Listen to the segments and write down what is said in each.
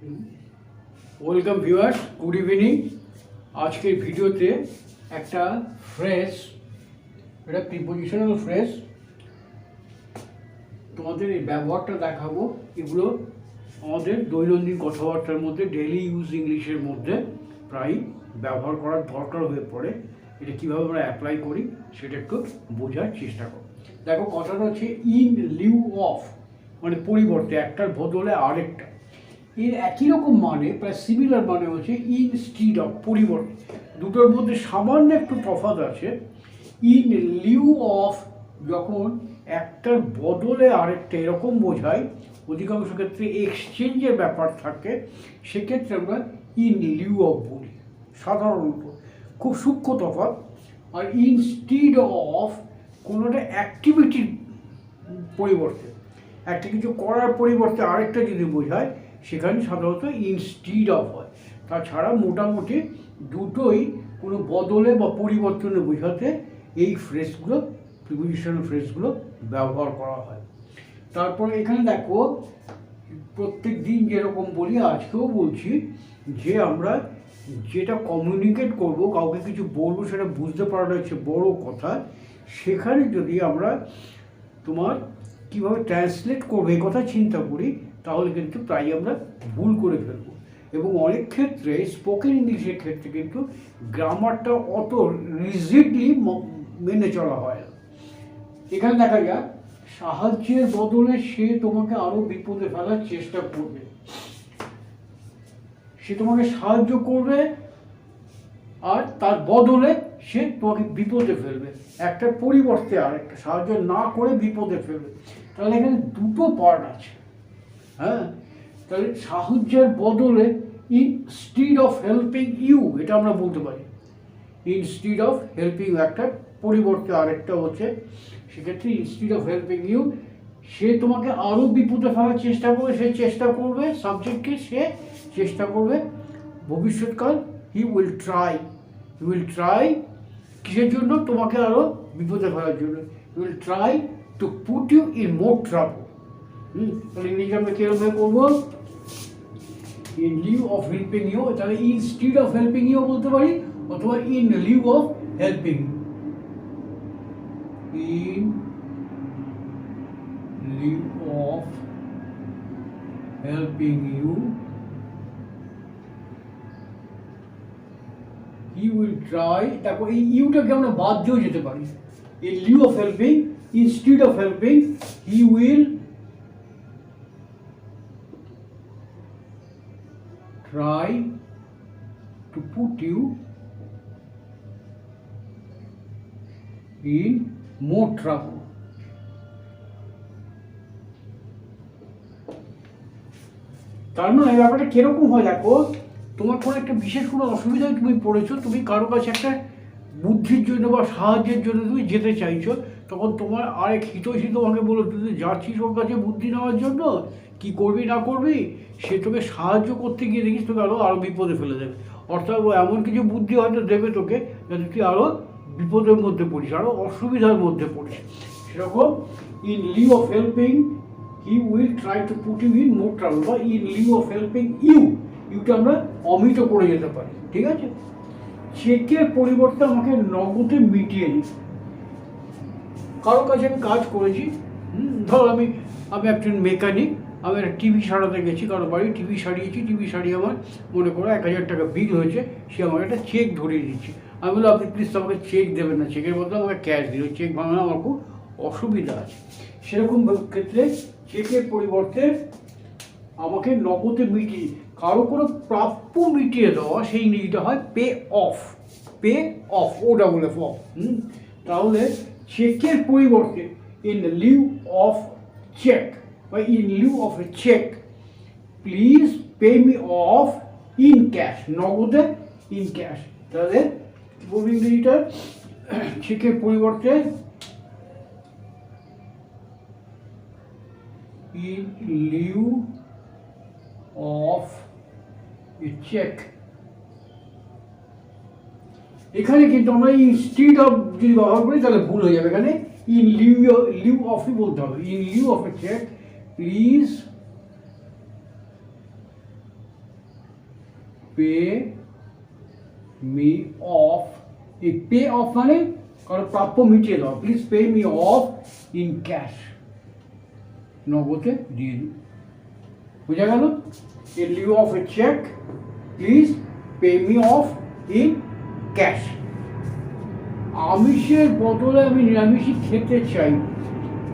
Welcome viewers good evening আজকের ভিডিওতে একটা ফ্রেশ এটা প্রিপোজিশনাল ফ্রেশ তোমাদের এই ব্যবহারটা দেখাবো। এগুলো আমাদের দৈনন্দিন কথাবার্তার মধ্যে ডেলি ইউজ ইংলিশের মধ্যে প্রায় ব্যবহার করার দরকার হয়ে পড়ে। এটা কীভাবে আমরা অ্যাপ্লাই করি, সেটা একটু বোঝার চেষ্টা করো। দেখো, কথাটা হচ্ছে ইন লিউ অফ মানে পরিবর্তে, একটার বদলে আরেকটা। এর একই রকম মানে প্রায় সিমিলার মানে হচ্ছে ইন স্টিড অফ পরিবর্তে দুটোর মধ্যে সামান্য একটু তফাৎ আছে। ইন লিউ অফ যখন একটার বদলে আরেকটা এরকম বোঝায়, অধিকাংশ ক্ষেত্রে এক্সচেঞ্জের ব্যাপার থাকে, সেক্ষেত্রে আমরা ইন লিউ অফ বলি। সাধারণত খুব সূক্ষ্ম তফাৎ। আর ইনস্টিড অফ কোনোটা অ্যাক্টিভিটির পরিবর্তে। একটা কিছু করার পরিবর্তে আরেকটা যদি বোঝায় সেখানে সাধারণত ইনস্টিড অফ হয়। তাছাড়া মোটামুটি দুটোই কোনো বদলে বা পরিবর্তনে বোঝাতে এই ফ্রেজগুলো প্রিপোজিশনাল ফ্রেজগুলো ব্যবহার করা হয়। তারপরে এখানে দেখো, প্রত্যেক দিন যেরকম বলি, আজকেও বলছি যে আমরা যেটা কমিউনিকেট করব, কাউকে কিছু বলব সেটা বুঝতে পারাটা হচ্ছে বড় কথা। সেখানে যদি আমরা তোমার কীভাবে ট্রান্সলেট করবে, এই কথা চিন্তা করি তাহলে কিন্তু প্রায় আমরা ভুল করে ফেলব। এবং অনেক ক্ষেত্রে স্পোকেন ইংলিশের ক্ষেত্রে কিন্তু গ্রামারটা অত রিজিডলি মেনে চলা হয় না। এখানে দেখা যাক, সাহায্যের বদলে সে তোমাকে আরও বিপদে ফেলার চেষ্টা করবে। সে তোমাকে সাহায্য করবে আর তার বদলে সে তোমাকে বিপদে ফেলবে। একটা পরিবর্তে আর একটা সাহায্য না করে বিপদে ফেলবে। তাহলে এখানে দুটো পার্ট আছে। হ্যাঁ? তাহলে সাহায্যের বদলে ইনস্টিড অফ হেল্পিং ইউ এটা আমরা বলতে পারি। ইনস্টিড অফ হেল্পিং একটা পরিবর্তে আরেকটা হচ্ছে, সেক্ষেত্রে ইনস্টিড অফ হেল্পিং ইউ সে তোমাকে আরও বিপদে ফেলার চেষ্টা করবে, সে চেষ্টা করবে সাবজেক্টকে সে চেষ্টা করবে। ভবিষ্যৎকাল he will try he will try কিসের জন্য? তোমাকে আরও বিপদে ফেলার জন্য। Will try to put you in more trouble hmm তাহলে ইংরেজি আমরা কীরকম করব in lieu of helping you তাহলে ইনস্টিড অফ হেল্পিং ইউ বলতে পারি অথবা in lieu of helping in lieu of helping you he will try তারপর এই ইউটাকে আমরা বাদ দিয়েও যেতে পারি। In lieu of helping instead of helping he will try to put you in more trouble. তার মানে ব্যাপারটা কীরকম হয় দেখো তোমার কোনো একটা বিশেষ কোনো অসুবিধায় তুমি পড়েছো, তুমি কারও কাছে একটা বুদ্ধির জন্য বা সাহায্যের জন্য তুমি যেতে চাইছো, তখন তোমার আরেক হিতৈষী তোমাকে বলো তুই যাচ্ছিস ওর কাছে বুদ্ধি নেওয়ার জন্য কি করবি, না করবি, সে তোকে সাহায্য করতে গিয়ে দেখিস তোকে আরও আরও বিপদে ফেলে দেবে। অর্থাৎ ও এমন কিছু বুদ্ধি হয়তো দেবে তোকে যাতে তুই আরও বিপদের মধ্যে পড়িস আরও অসুবিধার মধ্যে পড়িস। সেরকম in lieu of helping he will try to put you in more trouble বা in lieu of helping you Yuta আমরা অমিত করে যেতে পারি, ঠিক আছে? চেকের পরিবর্তে আমাকে নগদে মিটিয়ে দিস কারও কাছে আমি কাজ করেছি ধর আমি আমি একজন মেকানিক আমি একটা টিভি সারাতে গেছি কারও বাড়ি টিভি সারিয়েছি টিভি সারিয়ে আমার মনে করো এক হাজার টাকা বিল হয়েছে, সে আমার একটা চেক ধরিয়ে দিচ্ছে। আমি বললাম, আপনি প্লিজ আমাকে চেক দেবেন না চেকের বদলে আমাকে ক্যাশ ওই চেক ভাঙানো আমার খুব অসুবিধা আছে। সেরকম ক্ষেত্রে চেকের পরিবর্তে আমাকে নগদে মিটিয়ে, কারও কোনো প্রাপ্য মিটিয়ে দেওয়া, সেই ইংরেজিটা হয় pay off pay off O double F off hmm? তাহলে চেকের পরিবর্তে ইন লিউ অফ চেক বা in lieu of a cheque please pay me off in cash নগদে ইন ক্যাশ তাহলে কি বলব চেকের পরিবর্তে in lieu of a check. এখানে কিন্তু আমরা ইনস্টিড অফ যদি ব্যবহার করি, তাহলে ভুল হয়ে যাবে এখানে। ইন লিউ লিউ অফই বলতে হবে। In lieu of a cheque please pay me off এই পে অফ মানে কারও প্রাপ্য মিটিয়ে দাও please pay me off in cash নগদে দিয়ে দিন। বোঝা গেল? In lieu of a cheque please pay me off in cash আমিষের বদলে আমি নিরামিষই খেতে চাই।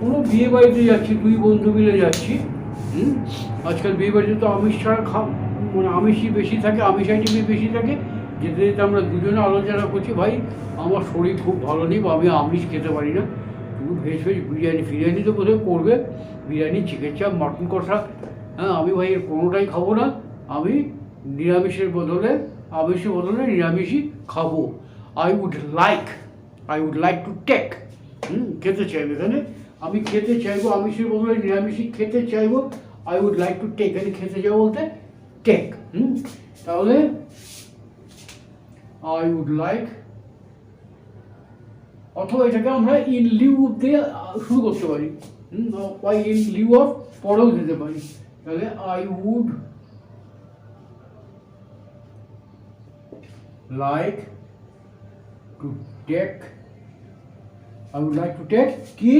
কোনো বিয়ে বাড়িতে যাচ্ছি, দুই বন্ধু মিলে যাচ্ছি। হুম? আজকাল বিয়ে বাড়িতে তো আমিষ ছাড়া খা মানে আমিষই বেশি থাকে, আমিষ আইটেমই বেশি থাকে। যেতে যেতে আমরা দুজনে আলোচনা করছি, ভাই, আমার শরীর খুব ভালো নেই, বা আমি আমিষ খেতে পারি না। তুমি ভেজ ভেজ বিরিয়ানি, ফিরিয়ানি তো বোধহয় করবে। বিরিয়ানি চিকেন চাপ মাটন কষা। হ্যাঁ আমি ভাই এর কোনোটাই খাব না। আমি নিরামিষের বদলে, আমিষের বদলে নিরামিষই খাব। I would like I would like to take hmm, খেতে চাইব এখানে। আমি খেতে চাইব আমিষের বদলে নিরামিষই খেতে চাইব I would like to take এখানে খেতে চাইব বলতে টেক হুম? তাহলে আই উড লাইক অথবা এটাকে আমরা ইন লিউ দিয়ে শুরু করতে পারি, হুম? ইন লিউ অফ পরেও দিতে পারি। তাহলে I would like to take I would like to take কি?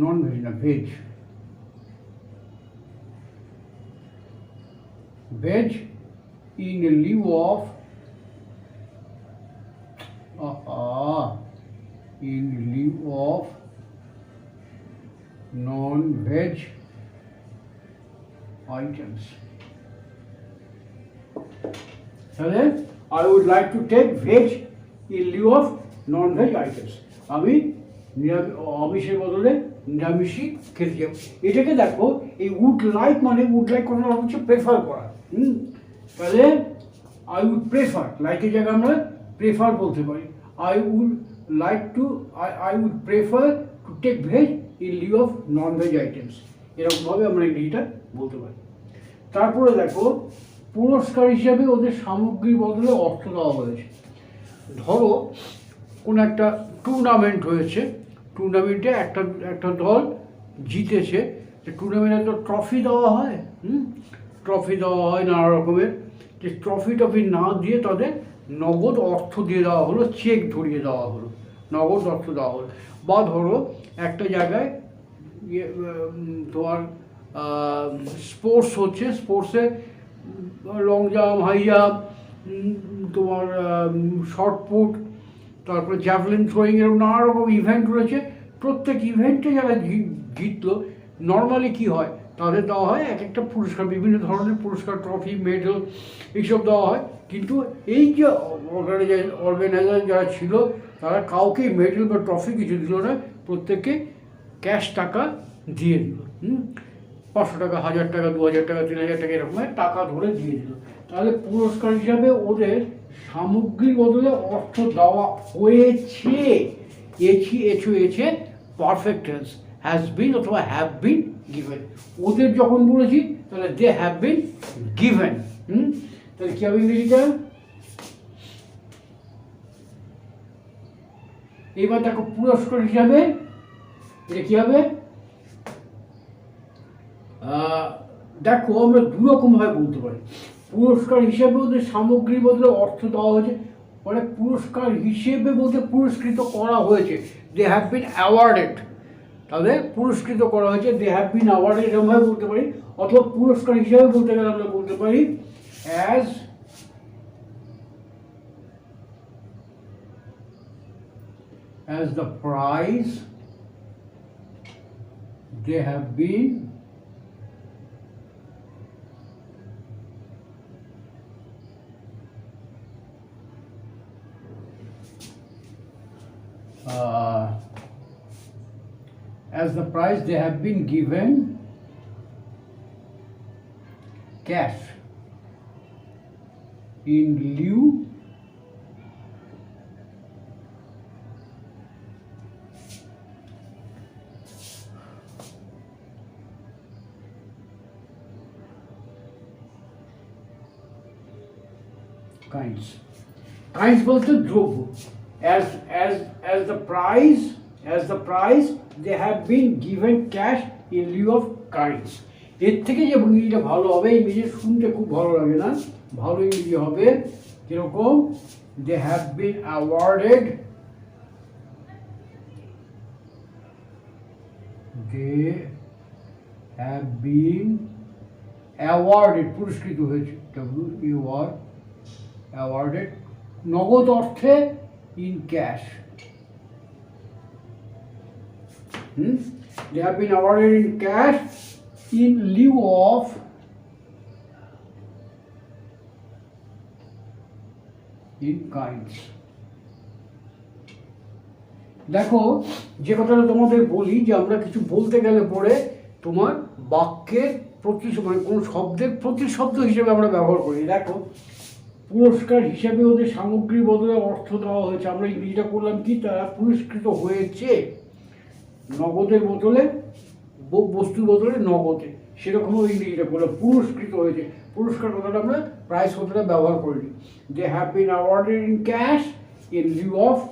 নন ভেজ না veg veg in lieu of uh, uh, in lieu of non-veg items. তাহলে I would like to take veg in lieu of non veg items আমি আমিষের বদলে নিরামিষই খেতে যাব এটাকে দেখো, এই উড লাইক মানে উড লাইক কোনো হচ্ছে প্রেফার করা। হুম? তাহলে আই উড প্রেফার লাইকের জায়গায় আমরা প্রেফার বলতে পারি। I would like to I I would prefer to take veg in lieu of non veg items এরকমভাবে আমরা ইংরেজিটা বলতে পারি। তারপরে দেখো, পুরস্কার হিসাবে ওদের সামগ্রীর বদলে অর্থ দেওয়া হয়েছে। ধরো, কোনো একটা টুর্নামেন্ট হয়েছে। টুর্নামেন্টে একটা একটা দল জিতেছে। টুর্নামেন্টে তো ট্রফি দেওয়া হয়, হুম? ট্রফি দেওয়া হয় নানা রকমের। যে ট্রফি টফি না দিয়ে তাদের নগদ অর্থ দিয়ে দেওয়া হলো, চেক ধরিয়ে দেওয়া হলো। নগদ অর্থ দেওয়া হলো। বা ধরো, একটা জায়গায় ইয়ে তোমার স্পোর্টস হচ্ছে, স্পোর্টসে লং জাম্প, হাই জাম্প তোমার শর্ট পুট তারপরে জ্যাভলিন থ্রোয়িং এরকম নানা রকম ইভেন্ট রয়েছে। প্রত্যেক ইভেন্টে যারা জিতলো নর্মালি কি হয়? তাদের দেওয়া হয় এক একটা পুরস্কার, বিভিন্ন ধরনের পুরস্কার ট্রফি মেডেল এইসব দেওয়া হয়। কিন্তু এই যে অর্গানাইজার অর্গানাইজার যারা ছিল, তারা কাউকেই মেডেল বা ট্রফি কিছু দিল না। প্রত্যেককে ক্যাশ টাকা দিয়ে দিল। হুম? পাঁচশো টাকা, হাজার টাকা, দু হাজার টাকা, তিন হাজার টাকা, এরকম টাকা ধরে দিয়ে দিল। তাহলে পুরস্কার হিসাবে ওদের সামগ্রিক বদলে অর্থ দেওয়া হয়েছে। এছি, এছু, এছে পারফেক্ট টেন্স হ্যাজ বিন অথবা হ্যাভ বিন গিভেন ওদের যখন বলেছি, তাহলে দে হ্যাভ বিন গিভেন হুম? তাহলে কী হবে ইংরেজিটা এবার দেখো পুরস্কার হিসাবে এটা কী হবে? দেখো আমরা দুরকমভাবে বলতে পারি। পুরস্কার হিসেবে ওদের সামগ্রী বদলে অর্থ দেওয়া হয়েছে। মানে পুরস্কার হিসেবে বলতে পুরস্কৃত করা হয়েছে। দে হ্যাভ বিন অ্যাওয়ার্ডেড তাদের পুরস্কৃত করা হয়েছে। দে হ্যাভ বিন অ্যাওয়ার্ডেড এরকমভাবে বলতে পারি। অথবা পুরস্কার হিসেবে বলতে গেলে আমরা বলতে পারি as as the prize they have been as the prize they have been given cash in lieu kinds. Kinds বলতে দ্রব্য as as as the price as the price they have been given cash in lieu of currents এর থেকে যে ইংরেজিটা ভালো হবে ইংরেজি শুনতে খুব ভালো লাগে না। ভালো ইংরেজি হবে। কীরকম? They have been awarded they have been awarded পুরস্কৃত হয়েছে। ডাব্লিউ ইউ আর অ্যাওয়ার্ডেড নগদ অর্থে in cash Hmm? They have been awarded in cash in lieu of in kinds. দেখো, যে কথাটা তোমাদের বলি, যে আমরা কিছু বলতে গেলে পরে তোমার বাক্যের প্রতি মানে কোনো শব্দের প্রতিশব্দ হিসেবে আমরা ব্যবহার করি দেখো, পুরস্কার হিসেবে ওদের সামগ্রী বদলে অর্থ দেওয়া হয়েছে আমরা ইংরেজিটা করলাম কি তারা পুরস্কৃত হয়েছে নগদের বদলে, ব- বস্তুর বদলে নগদে। সেরকমও ইংরেজিটা বলে পুরস্কৃত হয়েছে। পুরস্কার কথাটা আমরা প্রাইস কথাটা ব্যবহার করিনি they have been awarded in cash in lieu of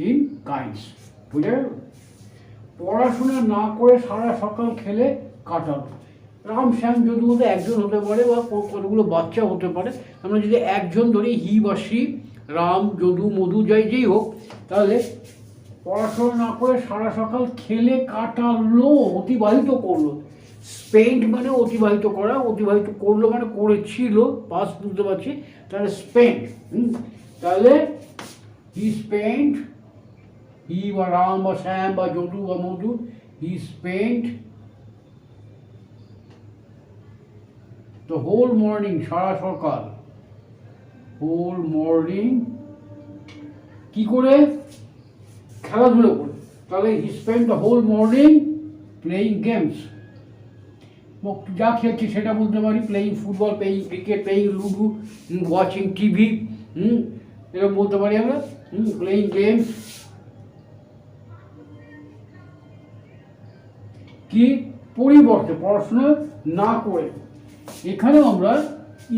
in kinds বুঝে গেল পড়াশোনা না করে সারা সকাল খেলে কাটানো। রাম শ্যাম যদি বলতে একজন হতে পারে বা কতগুলো বাচ্চা হতে পারে, আমরা যদি একজন ধরি হি বা সি রাম, যদু, মধু, যাই, যেই হোক, তাহলে পড়াশোনা না করে সারা সকাল খেলে কাটালো, অতিবাহিত করল। স্পেন্ড মানে অতিবাহিত করা, অতিবাহিত করল মানে করেছিল পাস বুঝতে পারছি। তাহলে স্পেন্ড তাহলে হি স্পেন্ড হি বা রাম বা শ্যাম বা যদু বা Madhu he spend the whole morning সারা সকাল। হোল মর্নিং কি করে? খেলাধুলো করে তাহলে he spend the whole morning playing games যা খেলছি সেটা বলতে পারি playing football playing cricket playing ludo watching TV hmm, এরকম বলতে পারি আমরা, হুম প্লেয়িং গেমস কি? পরিবর্তে পড়াশোনা না করে। এখানেও আমরা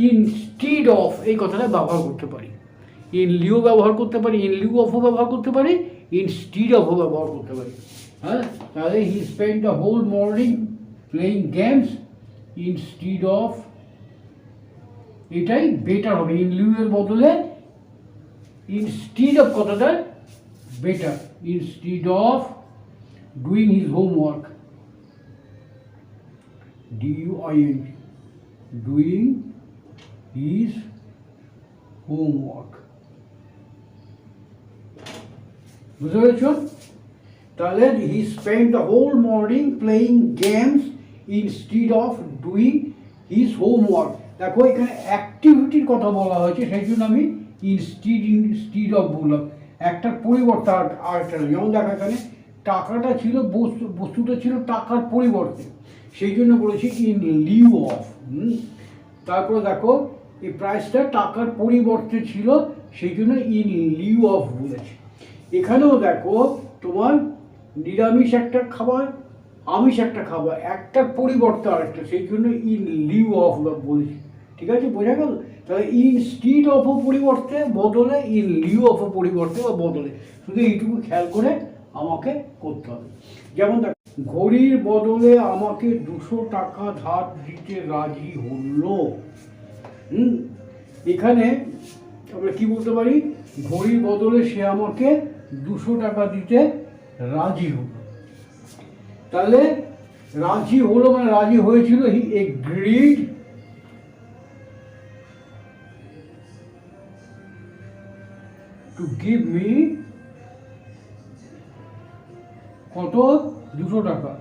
ইনস্টিড অফ এই কথাটা ব্যবহার করতে পারি। ইন লিউ ব্যবহার করতে পারি ইন লিউ অফও ব্যবহার করতে পারি ইনস্টিড অফও ব্যবহার করতে পারি হ্যাঁ তাহলে he spend the whole morning playing games instead of এটাই বেটার হবে ইন লিউ এর বদলে ইনস্টিড অফ কথাটা better instead of doing his homework D-U-I-N-G doing his homework. বুঝতে পেরেছ? তাহলে he spend the whole morning playing games instead of doing his homework দেখো, এখানে অ্যাক্টিভিটির কথা বলা হয়েছে, সেই জন্য আমি ইনস্টিড ইনস্টিড অফ বললাম। একটার পরিবর্তে আর আরেকটা যেমন দেখো এখানে, টাকাটা ছিল, বস্তু, বস্তুটা ছিল টাকার পরিবর্তে। সেই জন্য বলেছি ইন লিউ অফ তারপরে দেখো, এই প্রাইসটা টাকার পরিবর্তে ছিল, সেই জন্য ইন লিউ অফ বলেছি। এখানেও দেখো তোমার নিরামিষ একটা খাবার, আমিষ একটা খাবার একটার পরিবর্তে আরেকটা, সেই জন্য ইন লিউ অফ বলেছি। ঠিক আছে, বোঝা গেল? তাহলে ইন স্টিড অফ পরিবর্তে, বদলে ইন লিউ অফ পরিবর্তে বা বদলে। শুধু এইটুকু খেয়াল করে আমাকে করতে হবে। যেমন দেখ, ঘড়ির বদলে আমাকে দুশো টাকা ধার দিতে রাজি হলো। এখানে আমরা কি বলতে পারি? ঘড়ির বদলে সে আমাকে দুশো টাকা দিতে রাজি হলো। তাহলে রাজি হলো মানে রাজি হয়েছিল he agreed to give me কত? দুশো টাকা।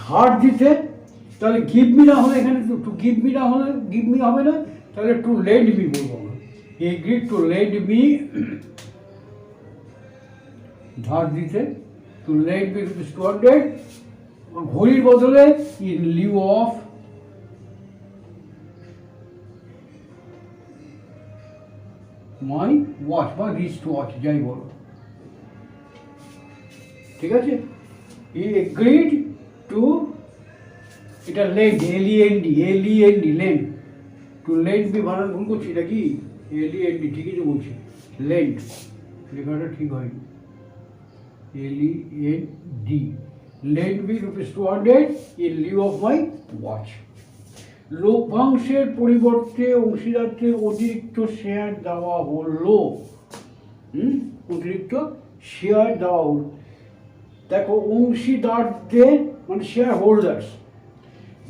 ধার দিতে, তাহলে গিভ মি না হলে এখানে টু গিভ মি না হলে গিভ মি হবে না। তাহলে টু লেড মি বলব আমরা। এগ্রিড টু লেড মি ধার দিতে। টু লেড মি রুপিস ঘড়ির বদলে in lieu of my watch বা রিস্ট ওয়াচ যাই বলো। ঠিক আছে? ই এগ্রিড টু এটা lend L E N D L E N D lend to lend B বানান, ভুল করছি, এটা কি? এলিএনডি ঠিকই তো বলছি। লেন্ড লেখাটা ঠিক হয়নি। L N D lend be rupees two hundred in lieu of my watch লভ্যাংশের পরিবর্তে অংশীদারদের অতিরিক্ত শেয়ার দেওয়া হলো। অতিরিক্ত শেয়ার দেওয়া হলো। দেখো, অংশীদারদের মানে শেয়ার হোল্ডার্স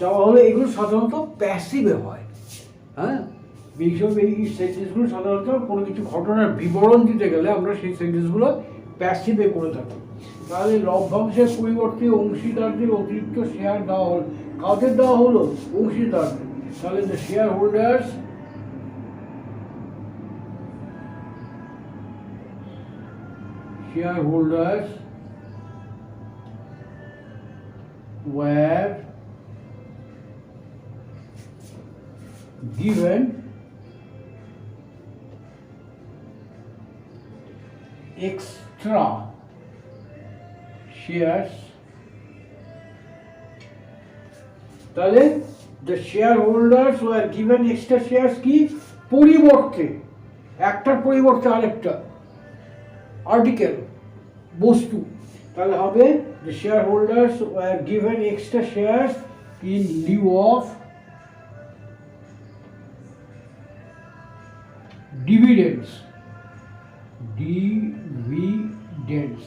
দেওয়া হলো এগুলো সাধারণত প্যাসিভে হয়। হ্যাঁ? এইসব এই সেন্টেন্সগুলো সাধারণত কোনো কিছু ঘটনার বিবরণ দিতে গেলে আমরা সেই সেন্টেন্সগুলো প্যাসিভে করে থাকি। তাহলে লভ্যাংশের পরিবর্তে অংশীদারদের অতিরিক্ত শেয়ার দেওয়া হলো। কাদের দেওয়া হলো? অংশীদারদের। তাহলে the share holders shareholders were given extra shares তাহলে the shareholders were given extra shares কি পরিবর্তে একটার পরিবর্তে আরেকটা আর্টিকেল বস্তু তাহলে হবে the shareholders were given extra shares in lieu of dividends. Dividends.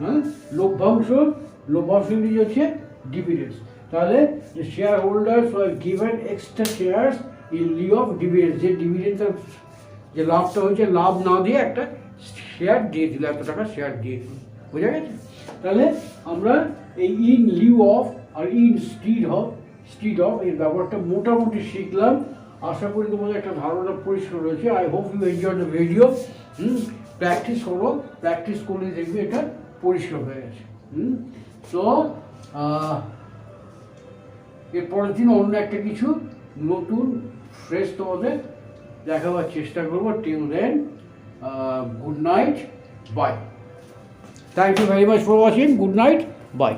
হ্যাঁ লভ্যাংশ লভ্যাংশ ইংরেজি হচ্ছে ডিভিডেন্স তাহলে share holders were given extra shares in lieu of dividends. যে ডিভিডেন্স যে লাভটা হয়েছে, লাভ না দিয়ে একটা শেয়ার দিয়ে দিল, এত টাকা শেয়ার দিয়ে দিল। বোঝা গেছে? তাহলে আমরা এই ইন লিউ অফ আর instead of stead of এর ব্যাপারটা মোটামুটি শিখলাম। আশা করি তোমাদের একটা ধারণা পরিষ্কার রয়েছে। I hope you enjoy the video hmm practice করো। প্র্যাকটিস করলে দেখবে এটা পরিষ্কার হয়ে গেছে। হুম, তো এর পরের দিন অন্য একটা কিছু নতুন ফ্রেশ তোমাদের দেখাবার চেষ্টা করব। Till then good night bye thank you very much for watching good night bye